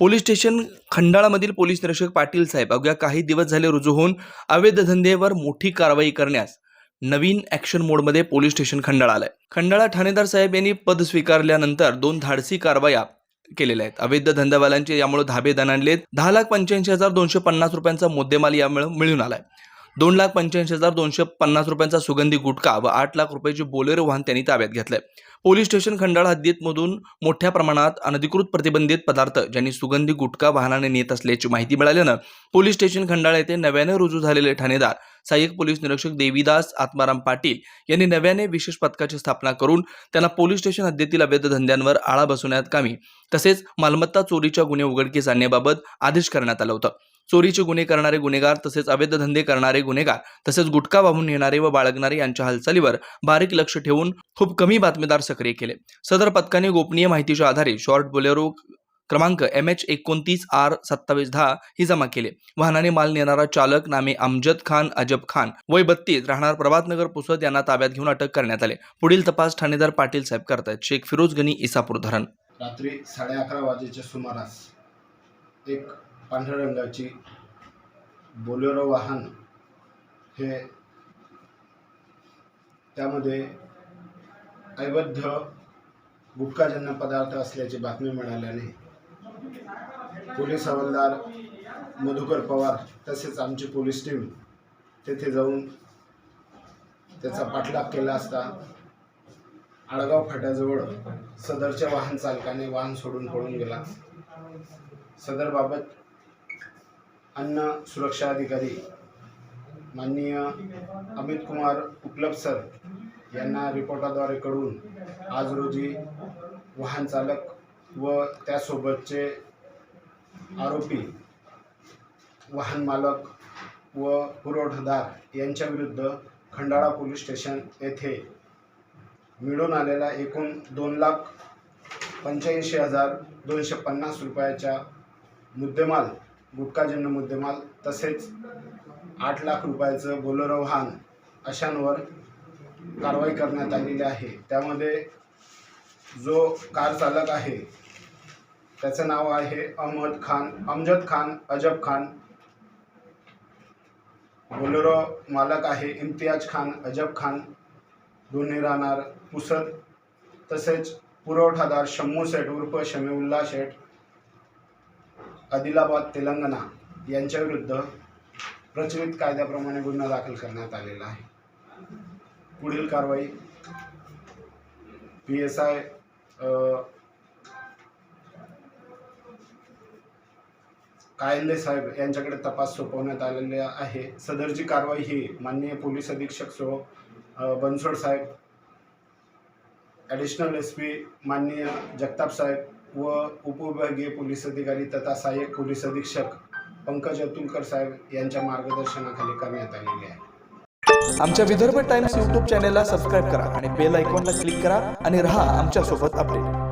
Police station खंडाळामधील police निरीक्षक पाटील साहेब अवघ्या काही दिवस झाले रुजू होऊन अवैध धंदेवर मोठी कारवाई करण्यास नवीन ॲक्शन मोडमध्ये पोलीस स्टेशन खंडाळा आलंय. खंडाळा ठाणेदार साहेब यांनी पद स्वीकारल्यानंतर दोन धाडसी कारवाया केलेल्या आहेत. अवैध धंदावाल्यांचे यामुळे धाबे दणाणलेत. दहा लाख पंच्याऐंशी हजार दोनशे पन्नास रुपयांचा मुद्देमाल यामुळे मिळून आलाय. दोन लाख पंच्याऐंशी हजार दोनशे पन्नास रुपयांचा सुगंधी गुटखा व आठ लाख रुपयाची बोलेरो वाहन त्यांनी ताब्यात घेतलंय. पोलीस स्टेशन खंडाळा हद्दीतमधून मोठ्या प्रमाणात अनधिकृत प्रतिबंधित पदार्थ ज्यांनी सुगंधी गुटखा वाहनाने नेत असल्याची माहिती मिळाल्यानं पोलीस स्टेशन खंडाळा येथे नव्याने रुजू झालेले ठाणेदार सहाय्यक पोलीस निरीक्षक देवीदास आत्माराम पाटील यांनी नव्याने विशेष पथकाची स्थापना करून त्यांना पोलीस स्टेशन हद्दीतील अवैध धंद्यांवर आळा बसवण्यात कामी. तसेच मालमत्ता चोरीच्या गुन्हे उघडकीस आणण्याबाबत आदेश करण्यात आला होता. चोरीचे गुन्हे करणारे गुन्हेगार तसेच अवैध धंदे करणारे गुन्हेगार तसेच गुटखा वाहून नेणारे व बाळगणारे यांच्या हालचालीवर बारीक लक्ष ठेवून खूप कमी बातमीदार सक्रिय केले. सदर पथकाने गोपनीय माहितीच्या आधारे शॉर्ट बोलेरो क्रमांक एम एच एकोणतीस आर सत्तावीस दहा ही जमा केले. वाहनाने माल नेणारा चालक नामे अमजद खान अजब खान वय बत्तीस राहणार प्रभातनगर पुसद यांना ताब्यात घेऊन अटक करण्यात आले. पुढील तपास ठाणेदार पाटील साहेब करतायत शेख फिरोज गनी इसापूर धरण. रात्री साडे अकरा वाजेच्या सुमारास एक पांढऱ्या रंगाची बोलेरो वाहन हे त्यामध्ये अवैध गुटखाजन्य पदार्थ असल्याची बातमी मिळाल्याने पोलीस हवालदार मधुकर पवार तसेच आमची पोलीस टीम तेथे जाऊन त्याचा पाठलाग केला असता आडगाव फाट्याजवळ सदरच्या वाहन चालकाने वाहन सोडून पळून गेला. सदरबाबत अन्न सुरक्षा अधिकारी माननीय अमित कुमार उपलब्ध सर यांना रिपोर्टाद्वारे कळून आज रोजी वाहन चालक व त्यासोबतचे आरोपी वाहन मालक व पुरवठादार यांच्या विरुद्ध खंडाळा पोलीस स्टेशन येथे मिळून आलेला एकूण दोन लाख पंच्याऐंशी हजार दोनशे पन्नास रुपयाच्या मुद्देमाल गुटखाजन्य मुद्देमाल तसेच आठ लाख रुपयाचं बोलेरो वाहन अशांवर कारवाई करण्यात आलेली आहे. त्यामध्ये जो कार चालक आहे त्याचं नाव आहे अहमद खान अमजद खान अजब खान. बोलेरो मालक आहे इम्तियाज खान अजब खान. दोन्ही राहणार पुसद तसेच पुरवठादार शम्मू शेठ उर्फ शमीउल्ला शेठ. आदिलाबाद तेलंगणा यांच्याविरुद्ध प्रचलित कायद्याप्रमाणे गुन्हा दाखल करण्यात आलेला आहे. पुढील कारवाई पी एस आय कायंदे साहेब यांच्याकडे तपास सोपवण्यात आलेले आहे. सदरची कारवाई ही माननीय पोलीस अधीक्षक so Bansod Saheb additional S P माननीय जगताप साहेब व उपविभागीय पोलीस अधिकारी तथा सहाय्यक पोलीस अधीक्षक पंकज अतुलकर साहेब यांच्या मार्गदर्शनाखाली करण्यात आलेली आहे. आमच्या विदर्भ टाइम्स यूट्यूब चॅनेलला सबस्क्राईब करा आणि बेल आयकॉनला क्लिक करा आणि रहा आमच्यासोबत अपडेट.